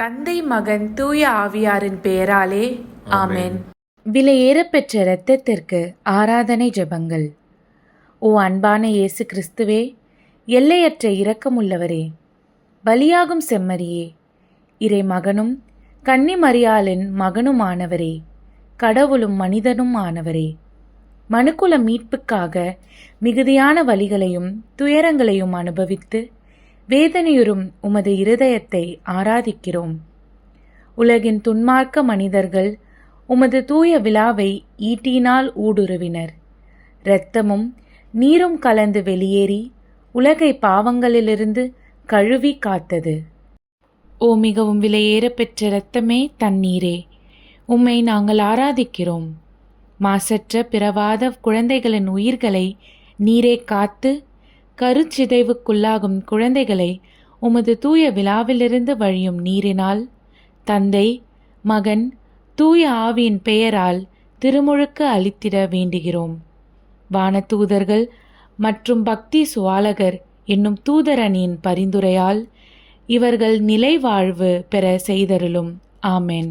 தந்தை மகன் தூய ஆவியாரின் பெயராலே ஆமென். விலையேறப்பெற்ற இரத்தத்திற்கு ஆராதனை ஜெபங்கள். ஓ அன்பான இயேசு கிறிஸ்துவே எல்லையற்ற இரக்கமுள்ளவரே பலியாகும் செம்மறியே இறை மகனும் கன்னிமரியாளின் மகனுமானவரே கடவுளும் மனிதனும் ஆனவரே. மனுக்குல மீட்புக்காக மிகுதியான வழிகளையும் துயரங்களையும் அனுபவித்து வேதனையுறும் உமது இருதயத்தை ஆராதிக்கிறோம். உலகின் துன்மார்க்க மனிதர்கள் உமது தூய விழாவை ஈட்டினால் ஊடுருவினர். இரத்தமும் நீரும் கலந்து வெளியேறி உலகை பாவங்களிலிருந்து கழுவி காத்தது. ஓ மிகவும் விலையேற பெற்ற இரத்தமே தண்ணீரே. உம்மை நாங்கள் ஆராதிக்கிறோம். மாசற்ற பிறவாத குழந்தைகளின் உயிர்களை நீரே காத்து கருச்சிதைவுக்குள்ளாகும் குழந்தைகளை உமது தூய விழாவிலிருந்து வழியும் நீரினால் தந்தை மகன் தூய ஆவியின் பெயரால் திருமுழுக்கு அளித்திட வேண்டுகிறோம். வானதூதர்கள் மற்றும் பக்தி சுவாலகர் என்னும் தூதரணியின் பரிந்துரையால் இவர்கள் நிலை வாழ்வு பெற செய்தருளும். ஆமென்.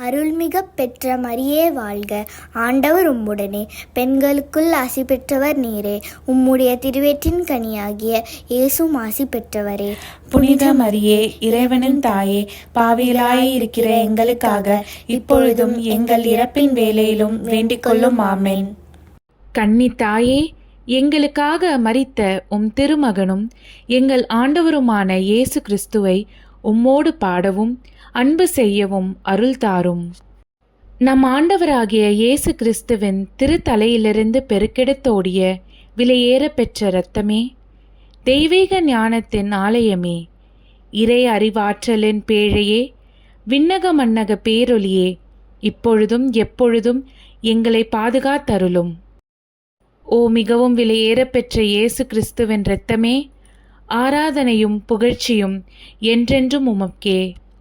அருள்மிக பெற்ற மரியே வாழ்க. ஆண்டவர் உம்முடனே. பெண்களுக்குள் ஆசி பெற்றவர் நீரே. உம்முடைய திருவேற்றின் கனியாகிய இயேசும் ஆசி பெற்றவரே. புனித மரியே இறைவனின் தாயே பாவியலாய் இருக்கிற எங்களுக்காக இப்பொழுதும் எங்கள் இறப்பின் வேலையிலும் வேண்டிக் கொள்ளும் ஆமென். கன்னி தாயே எங்களுக்காக மரித்த உம் திருமகனும் எங்கள் ஆண்டவருமான இயேசு கிறிஸ்துவை உம்மோடு பாடவும் அன்பு செய்யவும் அருள் தாரும். நம் ஆண்டவராகிய இயேசு கிறிஸ்துவின் திருத்தலையிலிருந்து பெருக்கெடுத்தோடிய விலையேற பெற்ற இரத்தமே தெய்வீக ஞானத்தின் ஆலயமே இறை அறிவாற்றலின் பேழையே விண்ணக மன்னக பேரொலியே இப்பொழுதும் எப்பொழுதும் எங்களை பாதுகாத்தருளும். ஓ மிகவும் விலையேற பெற்ற இயேசு கிறிஸ்துவின் இரத்தமே ஆராதனையும் புகழ்ச்சியும் என்றென்றும் உமக்கே.